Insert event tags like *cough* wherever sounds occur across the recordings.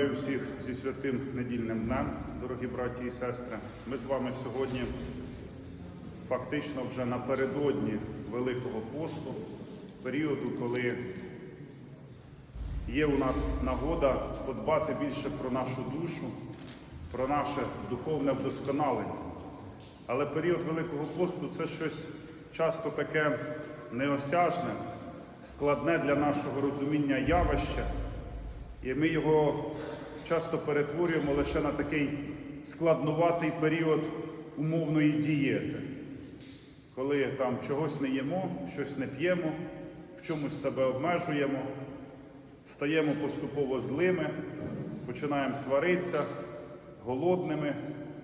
Вітаю всіх зі святим недільним днем, дорогі браті і сестри. Ми з вами сьогодні фактично вже напередодні Великого посту, періоду, коли є у нас нагода подбати більше про нашу душу, про наше духовне вдосконалення. Але період Великого посту це щось часто таке неосяжне, складне для нашого розуміння явище. І ми його часто перетворюємо лише на такий складнуватий період умовної дієти, коли там чогось не їмо, щось не п'ємо, в чомусь себе обмежуємо, стаємо поступово злими, починаємо сваритися, голодними,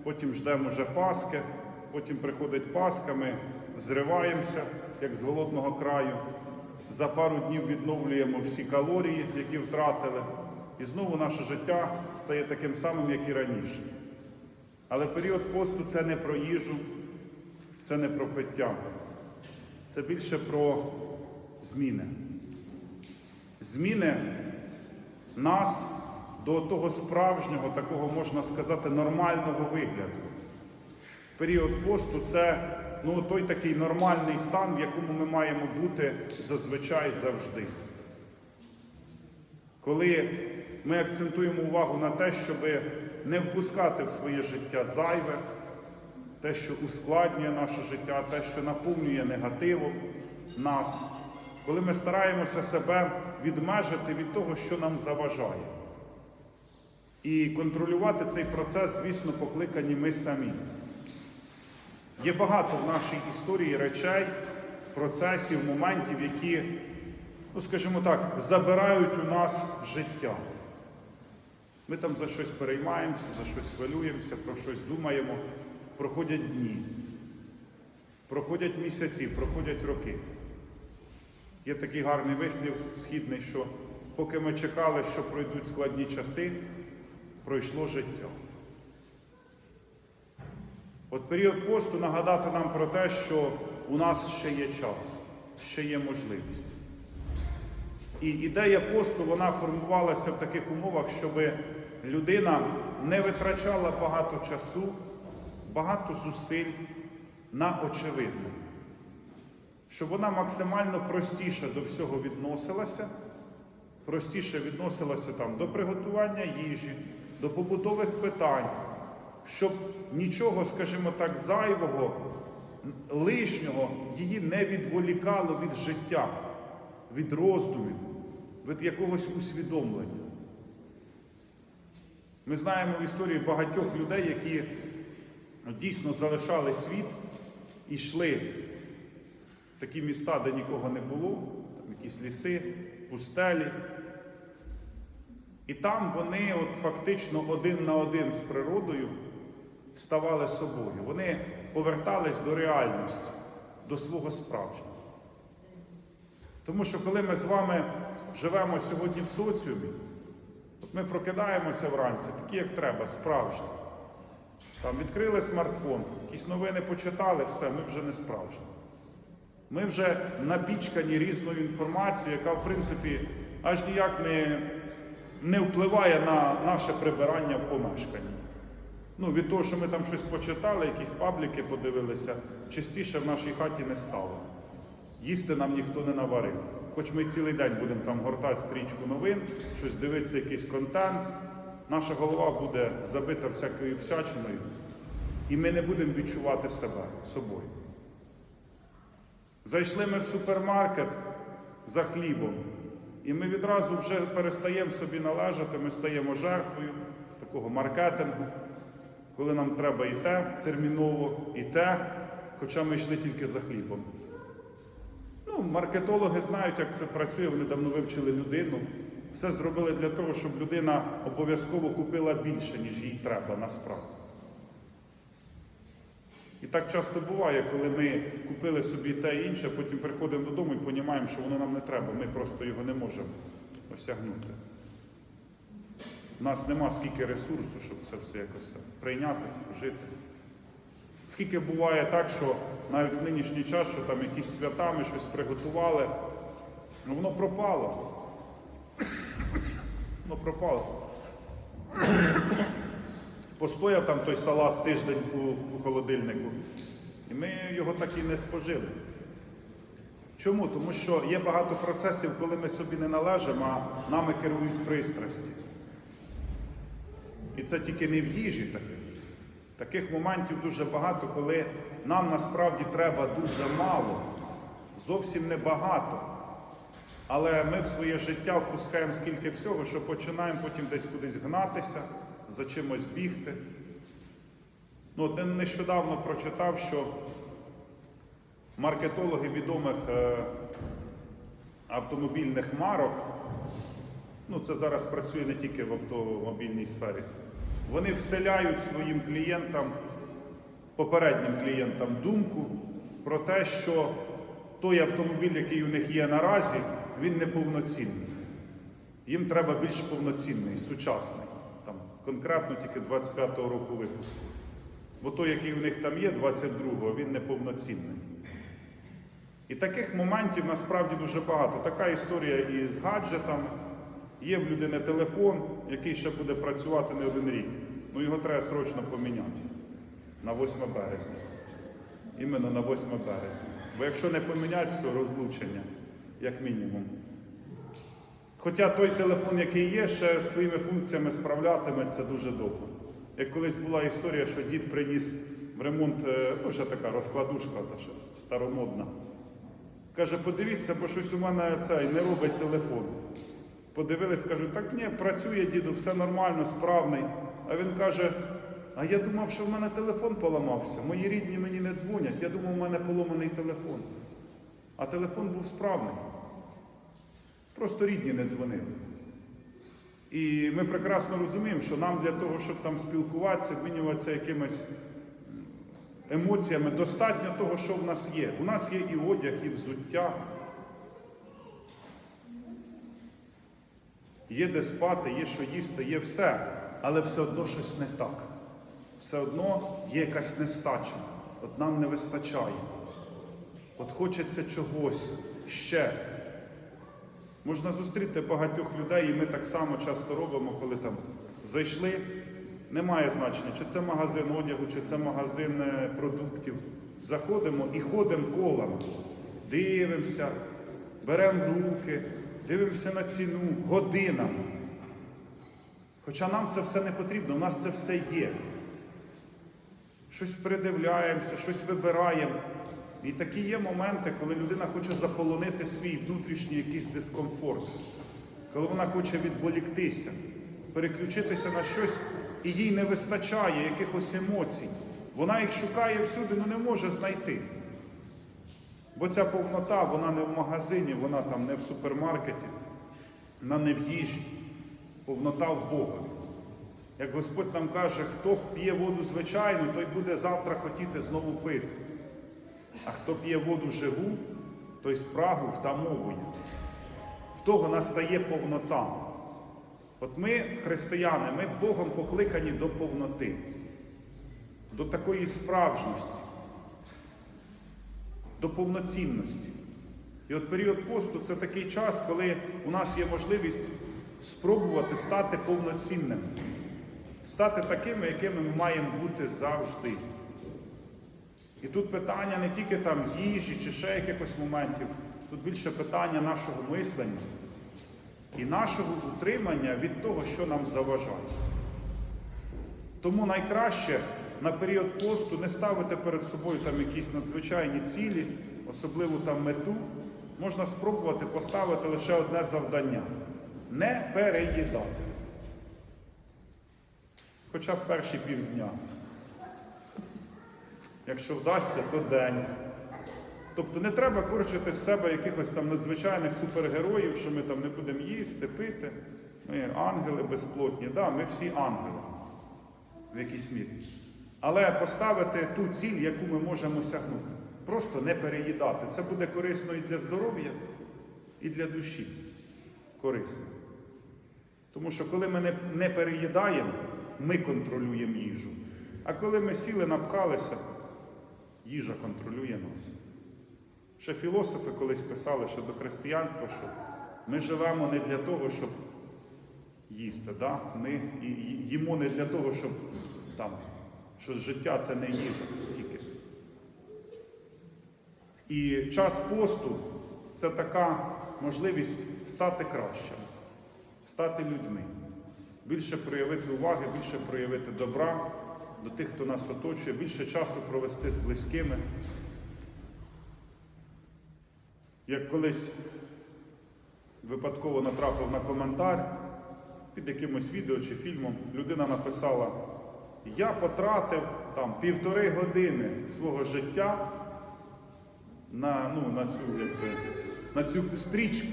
потім ждемо вже Пасхи, потім приходить Пасха, ми зриваємося, як з голодного краю. За пару днів відновлюємо всі калорії, які втратили, і знову наше життя стає таким самим, як і раніше. Але період посту це не про їжу, це не про пиття, це більше про зміни. Зміни нас до того справжнього, такого можна сказати, нормального вигляду. Період посту це ну, той такий нормальний стан, в якому ми маємо бути зазвичай завжди. Коли ми акцентуємо увагу на те, щоб не впускати в своє життя зайве, те, що ускладнює наше життя, те, що наповнює негативом нас, коли ми стараємося себе відмежити від того, що нам заважає. І контролювати цей процес, звісно, покликані ми самі. Є багато в нашій історії речей, процесів, моментів, які, ну скажімо так, забирають у нас життя. Ми там за щось переймаємося, за щось хвилюємося, про щось думаємо. Проходять дні, проходять місяці, проходять роки. Є такий гарний вислів східний, що поки ми чекали, що пройдуть складні часи, пройшло життя. От період посту нагадати нам про те, що у нас ще є час, ще є можливість. І ідея посту вона формувалася в таких умовах, щоб людина не витрачала багато часу, багато зусиль на очевидне. Щоб вона максимально простіше до всього відносилася, простіше відносилася там, до приготування їжі, до побутових питань щоб нічого, скажімо так, зайвого, лишнього її не відволікало від життя, від роздумів, від якогось усвідомлення. Ми знаємо в історії багатьох людей, які дійсно залишали світ і йшли в такі міста, де нікого не було, там якісь ліси, пустелі. І там вони от фактично один на один з природою ставали собою. Вони повертались до реальності, до свого справжнього. Тому що коли ми з вами живемо сьогодні в соціумі, ми прокидаємося вранці, такі, як треба, справжні. Там відкрили смартфон, якісь новини почитали, все, ми вже не справжні. Ми вже напічкані різною інформацією, яка, в принципі, аж ніяк не, не впливає на наше прибирання в помешканні. Ну, від того, що ми там щось почитали, якісь пабліки подивилися, частіше в нашій хаті не стало. Їсти нам ніхто не наварив. Хоч ми цілий день будемо там гортати стрічку новин, щось дивитися, якийсь контент, наша голова буде забита всякою всячиною, і ми не будемо відчувати себе собою. Зайшли ми в супермаркет за хлібом, і ми відразу вже перестаємо собі належати, ми стаємо жертвою такого маркетингу коли нам треба і те терміново, і те, хоча ми йшли тільки за хлібом. Ну, Маркетологи знають, як це працює, вони давно вивчили людину. Все зробили для того, щоб людина обов'язково купила більше, ніж їй треба насправді. І так часто буває, коли ми купили собі те і інше, потім приходимо додому і розуміємо, що воно нам не треба, ми просто його не можемо осягнути. У нас нема скільки ресурсу, щоб це все якось так прийняти, спожити. Скільки буває так, що навіть в нинішній час, що там якісь свята ми щось приготували, ну воно пропало. Воно пропало. Постояв там той салат тиждень у холодильнику, і ми його так і не спожили. Чому? Тому що є багато процесів, коли ми собі не належимо, а нами керують пристрасті. І це тільки не в їжі таке. Таких моментів дуже багато, коли нам насправді треба дуже мало, зовсім небагато. Але ми в своє життя впускаємо скільки всього, що починаємо потім десь кудись гнатися, за чимось бігти. Ну, от нещодавно прочитав, що маркетологи відомих е, автомобільних марок, ну це зараз працює не тільки в автомобільній сфері, вони вселяють своїм клієнтам, попереднім клієнтам думку про те, що той автомобіль, який у них є наразі, він не повноцінний. Їм треба більш повноцінний, сучасний, там, конкретно тільки 25-го року випуску. Бо той, який у них там є, 22-го, він не повноцінний. І таких моментів насправді дуже багато. Така історія і з гаджетами. Є в людини телефон, який ще буде працювати не один рік. Ну його треба срочно поміняти на 8 березня. Іменно на 8 березня. Бо якщо не поміняти, все, розлучення, як мінімум. Хоча той телефон, який є, ще своїми функціями справлятиметься дуже довго. Як колись була історія, що дід приніс в ремонт, е, ну, ще така розкладушка, та ще старомодна. Каже, подивіться, бо щось у мене цей не робить телефон. Подивились, кажуть, так ні, працює діду, все нормально, справний. А він каже: а я думав, що в мене телефон поламався. Мої рідні мені не дзвонять. Я думав, у мене поломаний телефон. А телефон був справний. Просто рідні не дзвонили. І ми прекрасно розуміємо, що нам для того, щоб там спілкуватися, обмінюватися якимись емоціями, достатньо того, що в нас є. У нас є і одяг, і взуття. Є де спати, є що їсти, є все, але все одно щось не так. Все одно є якась нестача. От нам не вистачає. От хочеться чогось ще. Можна зустріти багатьох людей, і ми так само часто робимо, коли там зайшли. Немає значення, чи це магазин одягу, чи це магазин е, продуктів. Заходимо і ходимо колом, дивимося, беремо руки, дивимося на ціну годинами. Хоча нам це все не потрібно, у нас це все є. Щось придивляємося, щось вибираємо. І такі є моменти, коли людина хоче заполонити свій внутрішній якийсь дискомфорт, коли вона хоче відволіктися, переключитися на щось, і їй не вистачає якихось емоцій. Вона їх шукає всюди, але не може знайти. Бо ця повнота, вона не в магазині, вона там не в супермаркеті, вона не в їжі. Повнота в Бога. Як Господь нам каже, хто п'є воду звичайну, той буде завтра хотіти знову пити. А хто п'є воду живу, той спрагу втамовує. В того настає повнота. От ми, християни, ми Богом покликані до повноти, до такої справжності, до повноцінності. І от період посту це такий час, коли у нас є можливість спробувати стати повноцінними, стати такими, якими ми маємо бути завжди. І тут питання не тільки там їжі чи ще якихось моментів, тут більше питання нашого мислення і нашого утримання від того, що нам заважає. Тому найкраще на період посту не ставити перед собою там якісь надзвичайні цілі, особливу там мету, можна спробувати поставити лише одне завдання не переїдати. Хоча б перші півдня. Якщо вдасться, то день. Тобто не треба корчити з себе якихось там надзвичайних супергероїв, що ми там не будемо їсти, пити. Ми ангели безплотні. Да, ми всі ангели в якійсь мірі. Але поставити ту ціль, яку ми можемо сягнути. Просто не переїдати. Це буде корисно і для здоров'я, і для душі. Корисно. Тому що коли ми не, переїдаємо, ми контролюємо їжу. А коли ми сіли, напхалися, їжа контролює нас. Ще філософи колись писали ще до християнства, що ми живемо не для того, щоб їсти. Да? Ми їмо не для того, щоб там, що життя це не їжа тільки. І час посту це така можливість стати кращим, стати людьми, більше проявити уваги, більше проявити добра до тих, хто нас оточує, більше часу провести з близькими. Як колись випадково натрапив на коментар під якимось відео чи фільмом, людина написала: Я потратив там півтори години свого життя на, ну, на, цю, якби, на цю стрічку.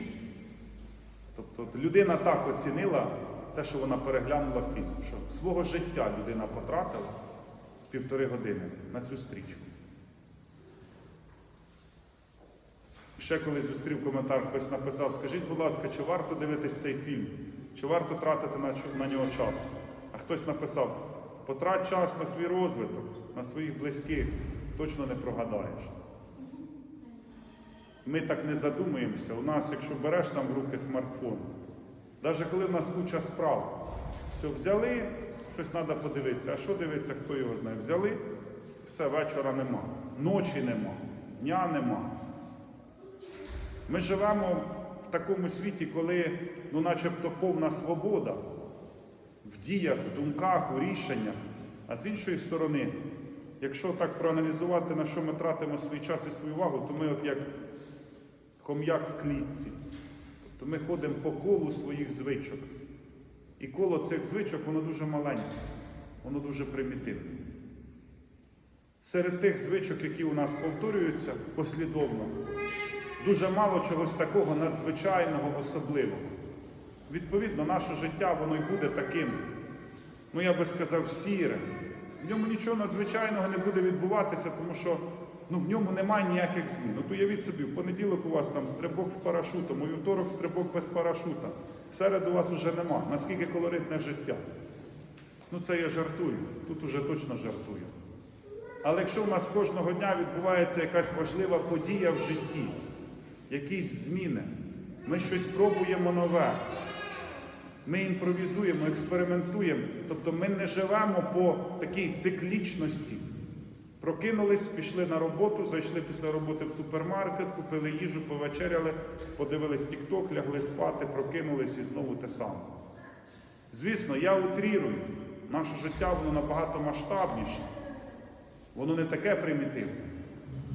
Тобто людина так оцінила те, що вона переглянула фільм, що свого життя людина потратила півтори години на цю стрічку. Ще колись зустрів коментар, хтось написав, скажіть, будь ласка, чи варто дивитись цей фільм? Чи варто тратити на, на нього час? А хтось написав, потрать час на свій розвиток, на своїх близьких, точно не прогадаєш. Ми так не задумуємося. У нас, якщо береш там в руки смартфон, навіть коли в нас куча справ, все взяли, щось треба подивитися. А що дивитися, хто його знає? Взяли, все, вечора нема, ночі нема, дня нема. Ми живемо в такому світі, коли ну, начебто повна свобода в діях, в думках, у рішеннях. А з іншої сторони, якщо так проаналізувати, на що ми тратимо свій час і свою увагу, то ми от як хом'як в клітці. Тобто ми ходимо по колу своїх звичок. І коло цих звичок, воно дуже маленьке, воно дуже примітивне. Серед тих звичок, які у нас повторюються послідовно, дуже мало чогось такого надзвичайного, особливого. Відповідно, наше життя воно й буде таким, ну я би сказав, сірим. В ньому нічого надзвичайного не буде відбуватися, тому що ну, в ньому немає ніяких змін. От уявіть собі, в понеділок у вас там стрибок з парашутом, у вівторок стрибок без парашута. В середу у вас вже нема. Наскільки колоритне життя. Ну це я жартую, тут уже точно жартую. Але якщо у нас кожного дня відбувається якась важлива подія в житті, якісь зміни, ми щось пробуємо нове, ми імпровізуємо, експериментуємо, тобто ми не живемо по такій циклічності. Прокинулись, пішли на роботу, зайшли після роботи в супермаркет, купили їжу, повечеряли, подивились тік-ток, лягли спати, прокинулись і знову те саме. Звісно, я утрірую, наше життя воно набагато масштабніше. Воно не таке примітивне.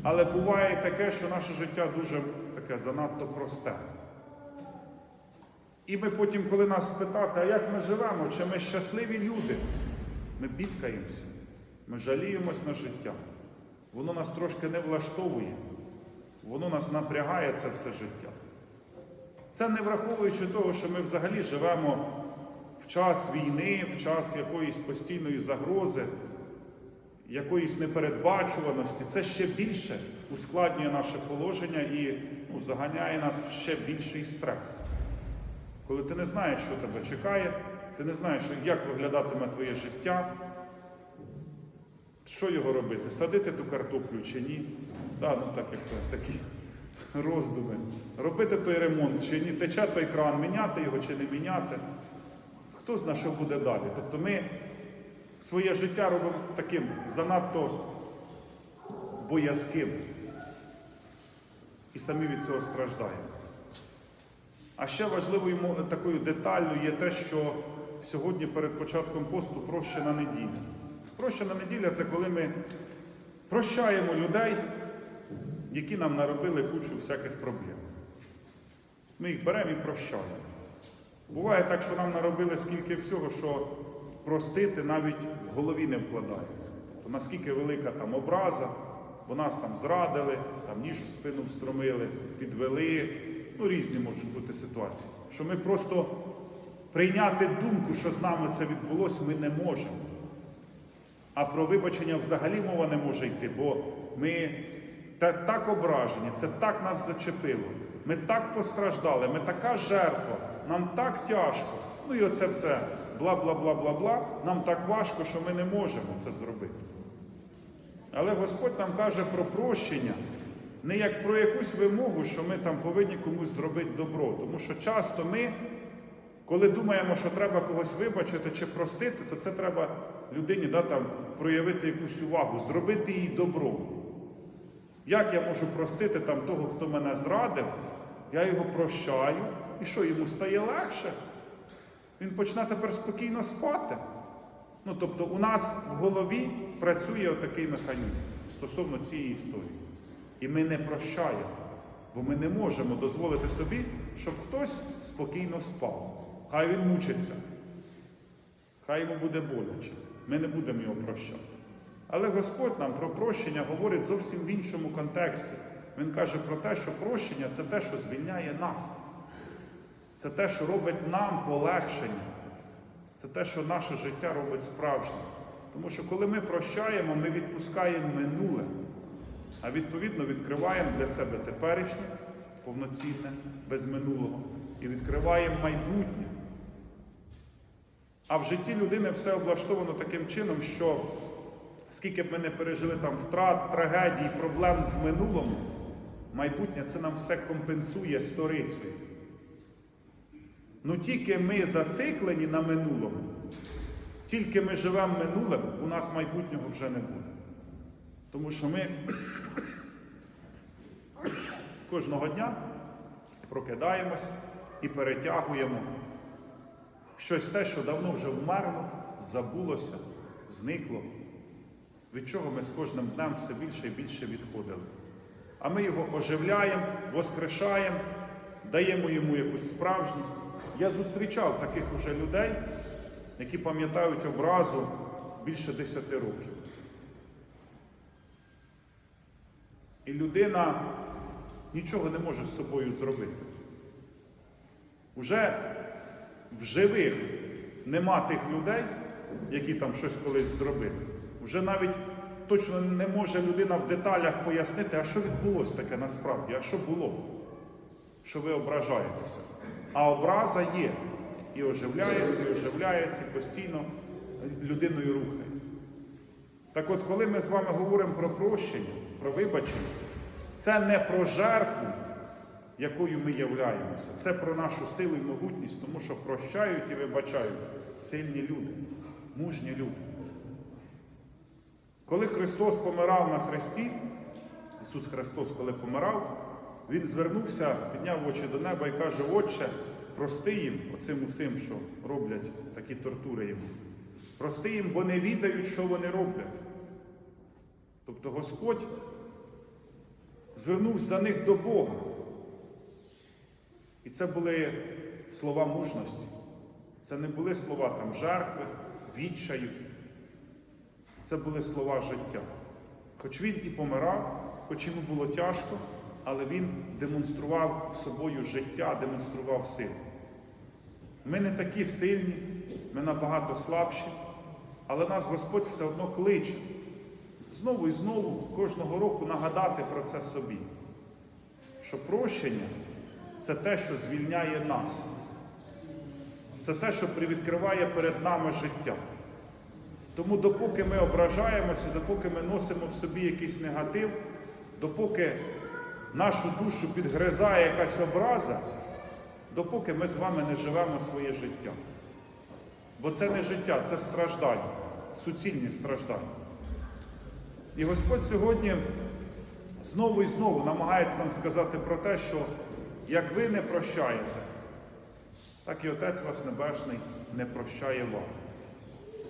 Але буває таке, що наше життя дуже таке занадто просте. І ми потім, коли нас спитати, а як ми живемо, чи ми щасливі люди, ми бідкаємося, ми жаліємось на життя. Воно нас трошки не влаштовує, воно нас напрягає це все життя. Це не враховуючи того, що ми взагалі живемо в час війни, в час якоїсь постійної загрози, якоїсь непередбачуваності, це ще більше ускладнює наше положення і ну, заганяє нас в ще більший стрес. Коли ти не знаєш, що тебе чекає, ти не знаєш, як виглядатиме твоє життя, що його робити? Садити ту картоплю чи ні? Да, ну так як такі *laughs* роздуми. Робити той ремонт чи ні, тече той кран, міняти його чи не міняти. Хто знає, що буде далі? Тобто ми своє життя робимо таким занадто боязким. І самі від цього страждаємо. А ще важливою такою деталлю є те, що сьогодні перед початком посту прощена неділя. Прощена неділя це коли ми прощаємо людей, які нам наробили кучу всяких проблем. Ми їх беремо і прощаємо. Буває так, що нам наробили скільки всього, що простити навіть в голові не вкладається. Тобто наскільки велика там образа, бо нас там зрадили, там ніж в спину встромили, підвели. Ну, різні можуть бути ситуації. Що ми просто прийняти думку, що з нами це відбулося, ми не можемо. А про вибачення взагалі мова не може йти, бо ми та- так ображені, це так нас зачепило. Ми так постраждали, ми така жертва, нам так тяжко. Ну і оце все бла бла бла бла бла. Нам так важко, що ми не можемо це зробити. Але Господь нам каже про прощення, не як про якусь вимогу, що ми там повинні комусь зробити добро. Тому що часто ми, Коли думаємо, що треба когось вибачити чи простити, то це треба людині да, там, проявити якусь увагу, зробити їй добро. Як я можу простити там, того, хто мене зрадив, я його прощаю, і що йому стає легше? Він почне тепер спокійно спати. Ну, тобто, у нас в голові працює отакий механізм стосовно цієї історії. І ми не прощаємо, бо ми не можемо дозволити собі, щоб хтось спокійно спав. Хай він мучиться, хай йому буде боляче. Ми не будемо його прощати. Але Господь нам про прощення говорить зовсім в іншому контексті. Він каже про те, що прощення це те, що звільняє нас. Це те, що робить нам полегшення. Це те, що наше життя робить справжнім. Тому що коли ми прощаємо, ми відпускаємо минуле, а відповідно відкриваємо для себе теперішнє, повноцінне, без минулого, і відкриваємо майбутнє. А в житті людини все облаштовано таким чином, що скільки б ми не пережили там втрат, трагедій, проблем в минулому, майбутнє це нам все компенсує сторицею. Ну тільки ми зациклені на минулому, тільки ми живемо минулим, у нас майбутнього вже не буде. Тому що ми кожного дня прокидаємось і перетягуємо щось те, що давно вже вмерло, забулося, зникло, від чого ми з кожним днем все більше і більше відходили. А ми його оживляємо, воскрешаємо, даємо йому якусь справжність. Я зустрічав таких уже людей, які пам'ятають образу більше 10 років. І людина нічого не може з собою зробити. Уже в живих нема тих людей, які там щось колись зробили. Вже навіть точно не може людина в деталях пояснити, а що відбулося таке насправді, а що було, що ви ображаєтеся. А образа є. І оживляється, і оживляється, і постійно людиною рухає. Так от, коли ми з вами говоримо про прощення, про вибачення, це не про жертву, якою ми являємося, це про нашу силу і могутність, тому що прощають і вибачають сильні люди, мужні люди. Коли Христос помирав на хресті, Ісус Христос, коли помирав, Він звернувся, підняв очі до неба і каже, Отче, прости їм, оцим усім, що роблять такі тортури йому. Прости їм, бо не відають, що вони роблять. Тобто Господь звернувся за них до Бога. І це були слова мужності. Це не були слова там жертви, відчаю. Це були слова життя. Хоч він і помирав, хоч йому було тяжко, але він демонстрував собою життя, демонстрував силу. Ми не такі сильні, ми набагато слабші, але нас Господь все одно кличе. Знову і знову кожного року нагадати про це собі. Що прощення це те, що звільняє нас. Це те, що привідкриває перед нами життя. Тому допоки ми ображаємося, допоки ми носимо в собі якийсь негатив, допоки нашу душу підгризає якась образа, допоки ми з вами не живемо своє життя. Бо це не життя, це страждання, суцільні страждання. І Господь сьогодні знову і знову намагається нам сказати про те, що як ви не прощаєте, так і Отець вас Небесний не прощає вам.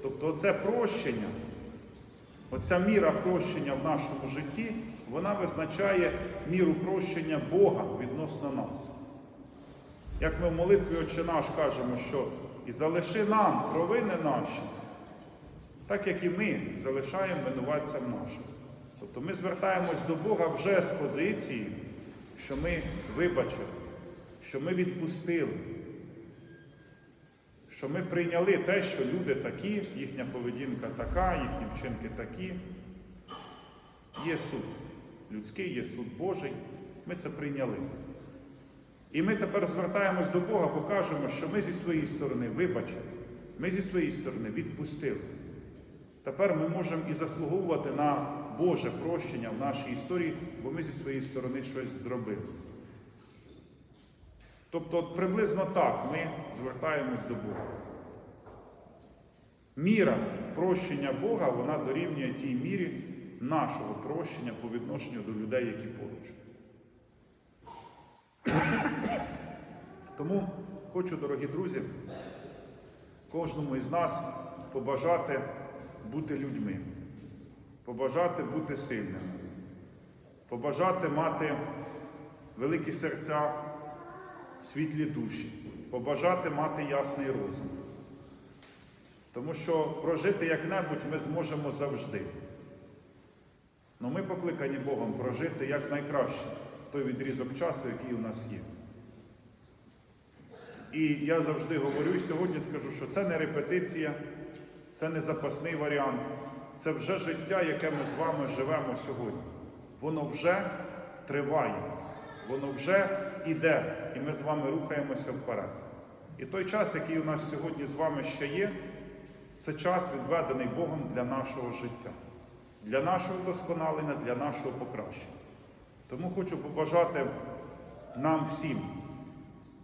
Тобто оце прощення, оця міра прощення в нашому житті, вона визначає міру прощення Бога відносно нас. Як ми в молитві Отче наш кажемо, що і залиши нам провини наші, так як і ми залишаємо винуватцям нашим. Тобто ми звертаємось до Бога вже з позиції, що ми вибачили, що ми відпустили, що ми прийняли те, що люди такі, їхня поведінка така, їхні вчинки такі. Є суд людський, є суд Божий. Ми це прийняли. І ми тепер звертаємось до Бога, покажемо, що ми зі своєї сторони вибачили, ми зі своєї сторони відпустили. Тепер ми можемо і заслуговувати на Боже прощення в нашій історії, бо ми зі своєї сторони щось зробили. Тобто, приблизно так ми звертаємось до Бога. Міра прощення Бога, вона дорівнює тій мірі нашого прощення по відношенню до людей, які поруч. Тому хочу, дорогі друзі, кожному із нас побажати бути людьми, побажати бути сильними, побажати мати великі серця, світлі душі, побажати мати ясний розум. Тому що прожити як-небудь ми зможемо завжди. Але ми покликані Богом прожити якнайкраще той відрізок часу, який у нас є. І я завжди говорю і сьогодні скажу, що це не репетиція, це не запасний варіант, це вже життя, яке ми з вами живемо сьогодні. Воно вже триває, воно вже іде, і ми з вами рухаємося вперед. І той час, який у нас сьогодні з вами ще є, це час відведений Богом для нашого життя, для нашого вдосконалення, для нашого покращення. Тому хочу побажати нам всім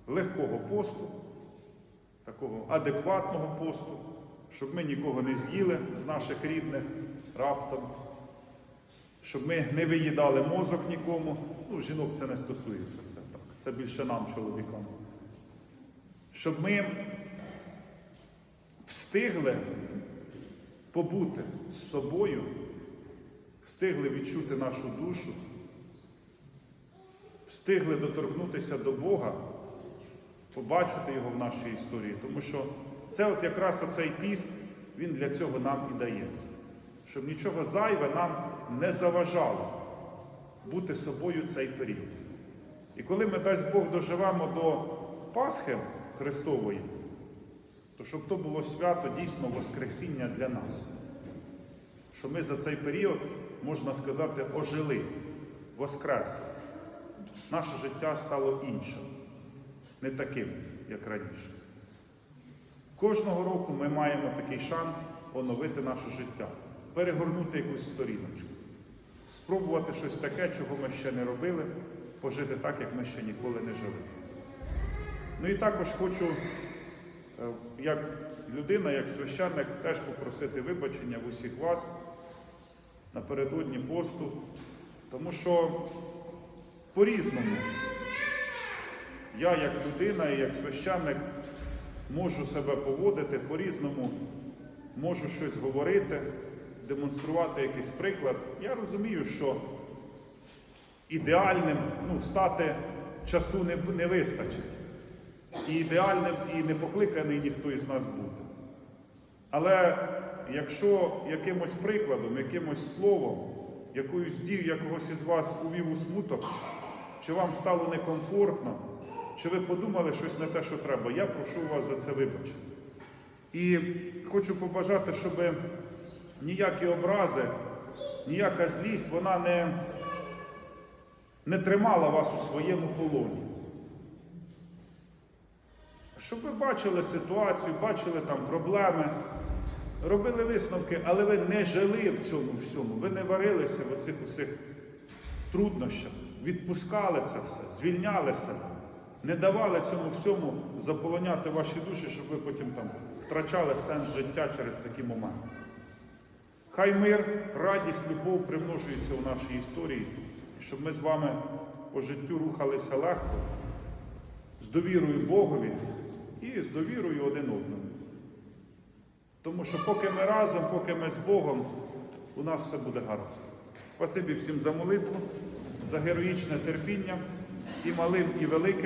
легкого посту, такого адекватного посту, щоб ми нікого не з'їли з наших рідних раптом, щоб ми не виїдали мозок нікому. Ну, жінок це не стосується, це так. Це більше нам, чоловікам. Щоб ми встигли побути з собою, встигли відчути нашу душу, встигли доторкнутися до Бога, побачити його в нашій історії. Тому що це от якраз оцей піст, він для цього нам і дається. Щоб нічого зайве нам не заважало бути собою цей період. І коли ми, дасть Бог, доживемо до Пасхи Христової, то щоб то було свято дійсно Воскресіння для нас. Що ми за цей період, можна сказати, ожили, воскресли. Наше життя стало іншим, не таким, як раніше. Кожного року ми маємо такий шанс оновити наше життя, перегорнути якусь сторіночку, спробувати щось таке, чого ми ще не робили, пожити так, як ми ще ніколи не жили. Ну і також хочу, е, як людина, як священник, теж попросити вибачення в усіх вас напередодні посту, тому що по-різному я, як людина і як священник, можу себе поводити, по-різному можу щось говорити, демонструвати якийсь приклад. Я розумію, що ідеальним ну, стати часу не, не вистачить. І ідеальним і не покликаний ніхто із нас бути. Але якщо якимось прикладом, якимось словом, якоюсь дією якогось із вас увів у смуток, чи вам стало некомфортно, чи ви подумали щось не те, що треба, я прошу вас за це вибачення. І хочу побажати, щоб ніякі образи, ніяка злість, вона не, не тримала вас у своєму полоні. Щоб ви бачили ситуацію, бачили там проблеми, робили висновки, але ви не жили в цьому всьому, ви не варилися в оцих усіх труднощах, відпускали це все, звільняли себе, не давали цьому всьому заполоняти ваші душі, щоб ви потім там втрачали сенс життя через такі моменти. Хай мир, радість, любов примножується у нашій історії, щоб ми з вами по життю рухалися легко, з довірою Богові і з довірою один одному. Тому що поки ми разом, поки ми з Богом, у нас все буде гаразд. Спасибі всім за молитву, за героїчне терпіння і малим, і великим.